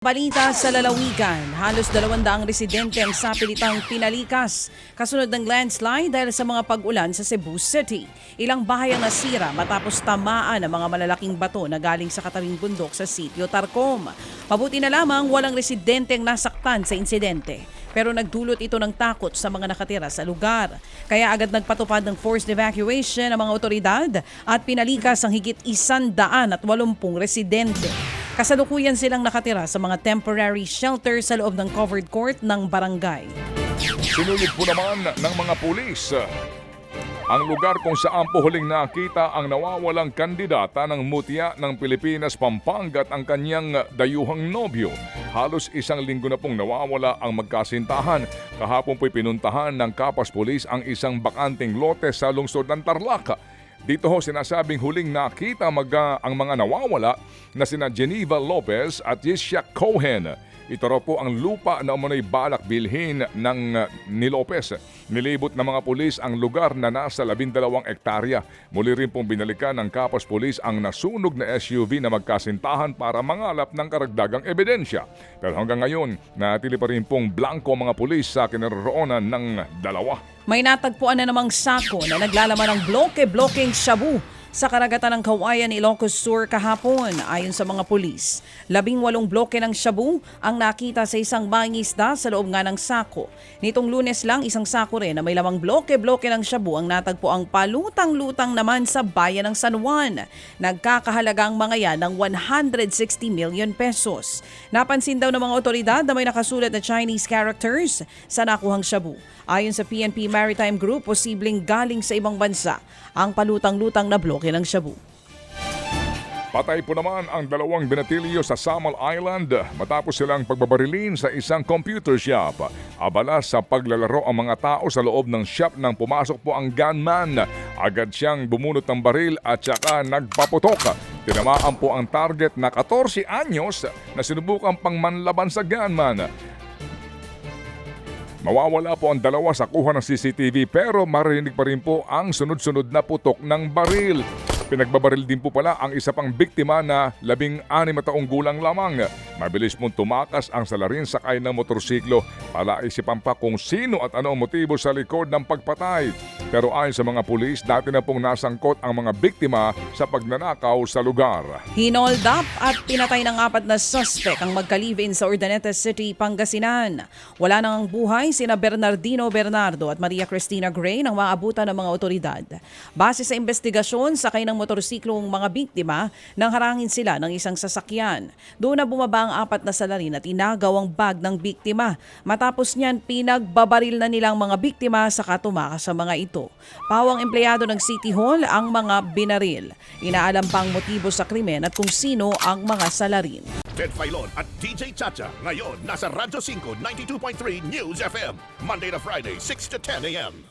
Balita sa lalawigan, halos dalawang residente ang sapilitang pinalikas kasunod ng landslide dahil sa mga pag-ulan sa Cebu City. Ilang bahay ang nasira matapos tamaan ng mga malalaking bato na galing sa katabing bundok sa sitio Tarcom. Mabuti na lamang walang residente ang nasaktan sa insidente. Pero nagdulot ito ng takot sa mga nakatira sa lugar. Kaya agad nagpatupad ng forced evacuation ang mga otoridad at pinalikas ang higit isandaan at walumpung residente. Kasalukuyan silang nakatira sa mga temporary shelter sa loob ng covered court ng barangay. Sinulid po naman ng mga pulis ang lugar kung saan po huling nakita ang nawawalang kandidata ng mutya ng Pilipinas Pampanga at ang kanyang dayuhang nobyo. Halos isang linggo na pong nawawala ang magkasintahan. Kahapon po'y pinuntahan ng Kapas Police ang isang bakanting lote sa lungsod ng Tarlac. Dito ho sinasabing huling nakita mag, ang mga nawawala na sina Geneva Lopez at Yisha Cohen. Ito raw po ang lupa na umano'y balak bilhin ng uh, ni Lopez. Nilibot ng mga pulis ang lugar na nasa 12 ektarya. Muli rin pong binalikan ng Kapas Pulis ang nasunog na SUV na magkasintahan para mangalap ng karagdagang ebidensya. Pero hanggang ngayon, natili pa rin pong blanco mga pulis sa kinaroroonan ng dalawa. May natagpuan na namang sako na naglalaman ng bloke-blokeng shabu sa karagatan ng Kawayan, Ilocos Sur kahapon ayon sa mga pulis. Labing walong bloke ng shabu ang nakita sa isang mangisda sa loob nga ng sako. Nitong lunes lang, isang sako rin na may lamang bloke-bloke ng shabu ang natagpo ang palutang-lutang naman sa bayan ng San Juan. Nagkakahalaga ang mga yan ng 160 million pesos. Napansin daw ng mga otoridad na may nakasulat na Chinese characters sa nakuhang shabu. Ayon sa PNP Maritime Group, posibleng galing sa ibang bansa ang palutang-lutang na bloke ng shabu. Patay po naman ang dalawang binatilyo sa Samal Island matapos silang pagbabarilin sa isang computer shop. Abala sa paglalaro ang mga tao sa loob ng shop nang pumasok po ang gunman. Agad siyang bumunot ng baril at saka nagpaputok. Tinamaan po ang target na 14 anyos na sinubukan pang manlaban sa gunman. Mawawala po ang dalawa sa kuha ng CCTV pero marinig pa rin po ang sunod-sunod na putok ng baril. Pinagbabaril din po pala ang isa pang biktima na labing anim taong gulang lamang. Mabilis pong tumakas ang salarin sakay ng motorsiklo. Palaisipan pa kung sino at ano ang motibo sa likod ng pagpatay. Pero ayon sa mga pulis, dati na pong nasangkot ang mga biktima sa pagnanakaw sa lugar. Hinold up at pinatay ng apat na suspect ang magka-live-in sa Urdaneta City, Pangasinan. Wala nang ang buhay sina Bernardino Bernardo at Maria Cristina Gray nang maabutan ng mga otoridad. Base sa investigasyon, sakay ng motorsiklong mga biktima nang harangin sila ng isang sasakyan. Doon na bumaba ang apat na salarin at inagaw ang bag ng biktima. Matapos niyan, pinagbabaril na nilang mga biktima sa katumakas sa mga ito. Pawang empleyado ng City Hall ang mga binaril. Inaalam pang motibo sa krimen at kung sino ang mga salarin. Ted Filon at DJ Chacha. Ngayon, nasa Radyo 5, 92.3 News FM. Monday to Friday, 6 to 10 a.m.